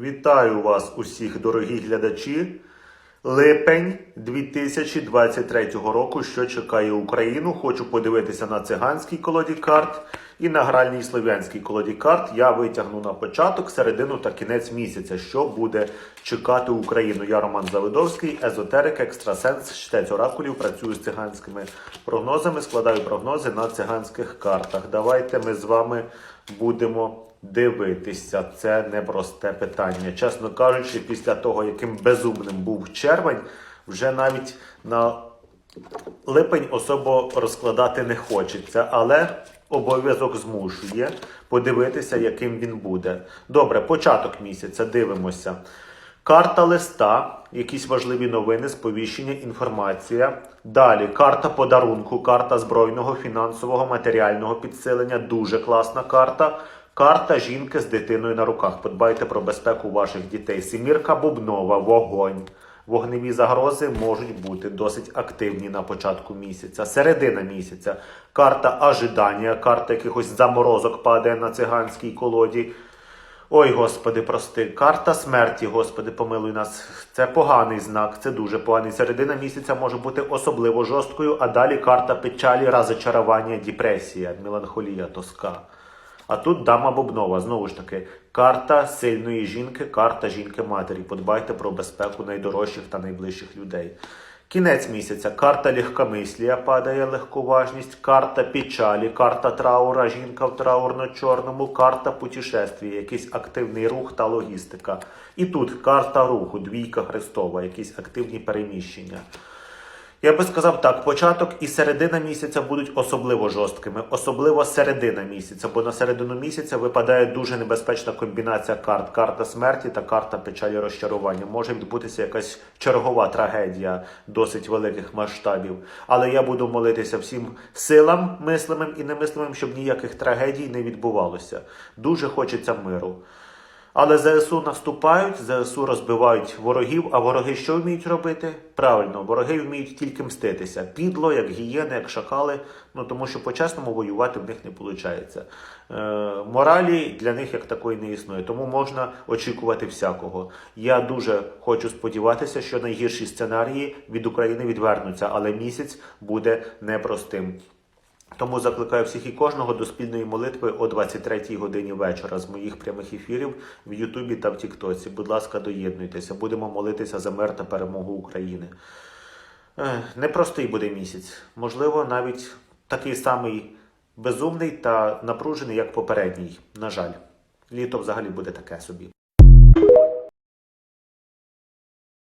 Вітаю вас усіх, дорогі глядачі. Липень 2023 року, що чекає Україну. Хочу подивитися на циганській колоді карт і на гральній слов'янській колоді карт. Я витягну на початок, середину та кінець місяця, що буде чекати Україну. Я Роман Завидовський, езотерик, екстрасенс, чтець оракулів. Працюю з циганськими прогнозами, складаю прогнози на циганських картах. Давайте ми з вами будемо дивитися. Це непросте питання. Чесно кажучи, після того, яким безумним був червень, вже навіть на липень особо розкладати не хочеться, але обов'язок змушує подивитися, яким він буде. Добре, початок місяця, дивимося. Карта листа, якісь важливі новини, сповіщення, інформація. Далі карта подарунку, карта збройного, фінансового, матеріального підсилення. Дуже класна карта. Карта жінки з дитиною на руках. Подбайте про безпеку ваших дітей. Семірка бубнова, вогонь. Вогневі загрози можуть бути досить активні на початку місяця. Середина місяця. Карта ожидання, карта якихось заморозок падає на циганській колоді. Ой, Господи, прости, карта смерті, Господи, помилуй нас. Це поганий знак, це дуже поганий. Середина місяця може бути особливо жорсткою, а далі карта печалі, разочарування, депресія, меланхолія, тоска. А тут дама Бобнова, знову ж таки, карта сильної жінки, карта жінки-матері. Подбайте про безпеку найдорожчих та найближчих людей. Кінець місяця. Карта легкомислія падає легковажність, карта печалі, карта траура, жінка в траурно-чорному, карта путешествія, якийсь активний рух та логістика. І тут карта руху, двійка Христова, якісь активні переміщення. Я би сказав так, початок і середина місяця будуть особливо жорсткими, особливо середина місяця, бо на середину місяця випадає дуже небезпечна комбінація карт: карта смерті та карта печалі розчарування. Може відбутися якась чергова трагедія досить великих масштабів. Але я буду молитися всім силам, мислимим і немислимим, щоб ніяких трагедій не відбувалося. Дуже хочеться миру. Але ЗСУ наступають, ЗСУ розбивають ворогів, а вороги що вміють робити? Правильно, вороги вміють тільки мститися. Підло, як гієни, як шакали, ну тому що по-чесному воювати в них не виходить. Е, моралі для них як такої не існує, тому можна очікувати всякого. Я дуже хочу сподіватися, що найгірші сценарії від України відвернуться, але місяць буде непростим. Тому закликаю всіх і кожного до спільної молитви о 23-й годині вечора з моїх прямих ефірів в Ютубі та в Тіктоці. Будь ласка, доєднуйтеся. Будемо молитися за мир та перемогу України. Непростий буде місяць. Можливо, навіть такий самий безумний та напружений, як попередній. На жаль, літо взагалі буде таке собі.